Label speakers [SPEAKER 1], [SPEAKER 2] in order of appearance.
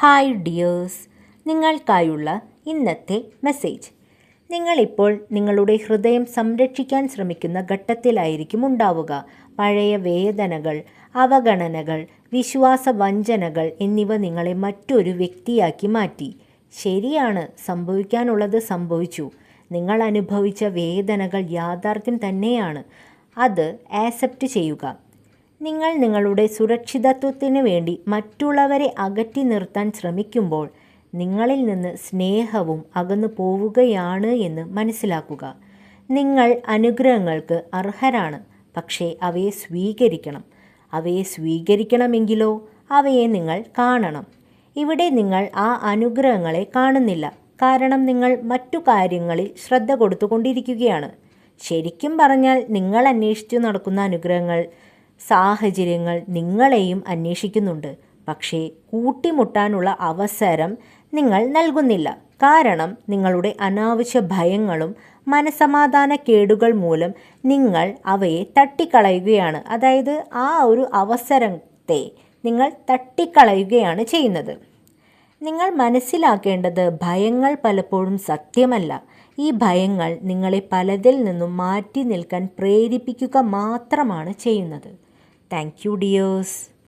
[SPEAKER 1] Hi dears നിങ്ങൾക്കായുള്ള ഇന്നത്തെ message നിങ്ങളിപ്പോൾ നിങ്ങളുടെ ഹൃദയം സംരക്ഷിക്കാൻ ശ്രമിക്കുന്ന ഘട്ടത്തിലായിരിക്കും ഉണ്ടാവുക. പഴയ വേദനകൾ അവഗണനകൾ വിശ്വാസ വഞ്ചനകൾ എന്നിവ നിങ്ങളെ മറ്റൊരു വ്യക്തിയാക്കി മാറ്റി. ശരിയാണ് സംഭവിക്കാനുള്ളത് സംഭവിച്ചു. നിങ്ങൾ അനുഭവിച്ച വേദനകൾ യാഥാർത്ഥ്യം തന്നെയാണ്. അത് ആക്സെപ്റ്റ് ചെയ്യുക. നിങ്ങൾ നിങ്ങളുടെ സുരക്ഷിതത്വത്തിന് വേണ്ടി മറ്റുള്ളവരെ അകറ്റി നിർത്താൻ ശ്രമിക്കുമ്പോൾ നിങ്ങളിൽ നിന്ന് സ്നേഹവും അകന്നു പോവുകയാണ് എന്ന് മനസ്സിലാക്കുക. നിങ്ങൾ അനുഗ്രഹങ്ങൾക്ക് അർഹരാണ് പക്ഷേ അവയെ സ്വീകരിക്കണം. അവയെ സ്വീകരിക്കണമെങ്കിലോ അവയെ നിങ്ങൾ കാണണം. ഇവിടെ നിങ്ങൾ ആ അനുഗ്രഹങ്ങളെ കാണുന്നില്ല. കാരണം നിങ്ങൾ മറ്റു കാര്യങ്ങളിൽ ശ്രദ്ധ കൊടുത്തുകൊണ്ടിരിക്കുകയാണ്. ശരിക്കും പറഞ്ഞാൽ നിങ്ങൾ അന്വേഷിച്ചു നടക്കുന്ന അനുഗ്രഹങ്ങൾ സാഹചര്യങ്ങൾ നിങ്ങളെയും അന്വേഷിക്കുന്നുണ്ട്. പക്ഷേ കൂട്ടിമുട്ടാനുള്ള അവസരം നിങ്ങൾ നൽകുന്നില്ല. കാരണം നിങ്ങളുടെ അനാവശ്യ ഭയങ്ങളും മനസമാധാന കേടുകൾ മൂലം നിങ്ങൾ അവയെ തട്ടിക്കളയുകയാണ്. അതായത് ആ ഒരു അവസരത്തെ നിങ്ങൾ തട്ടിക്കളയുകയാണ് ചെയ്യുന്നത്. നിങ്ങൾ മനസ്സിലാക്കേണ്ടത് ഭയങ്ങൾ പലപ്പോഴും സത്യമല്ല. ഈ ഭയങ്ങൾ നിങ്ങളെ പലതിൽ നിന്നും മാറ്റി നിൽക്കാൻ പ്രേരിപ്പിക്കുക മാത്രമാണ് ചെയ്യുന്നത്. Thank you, dears.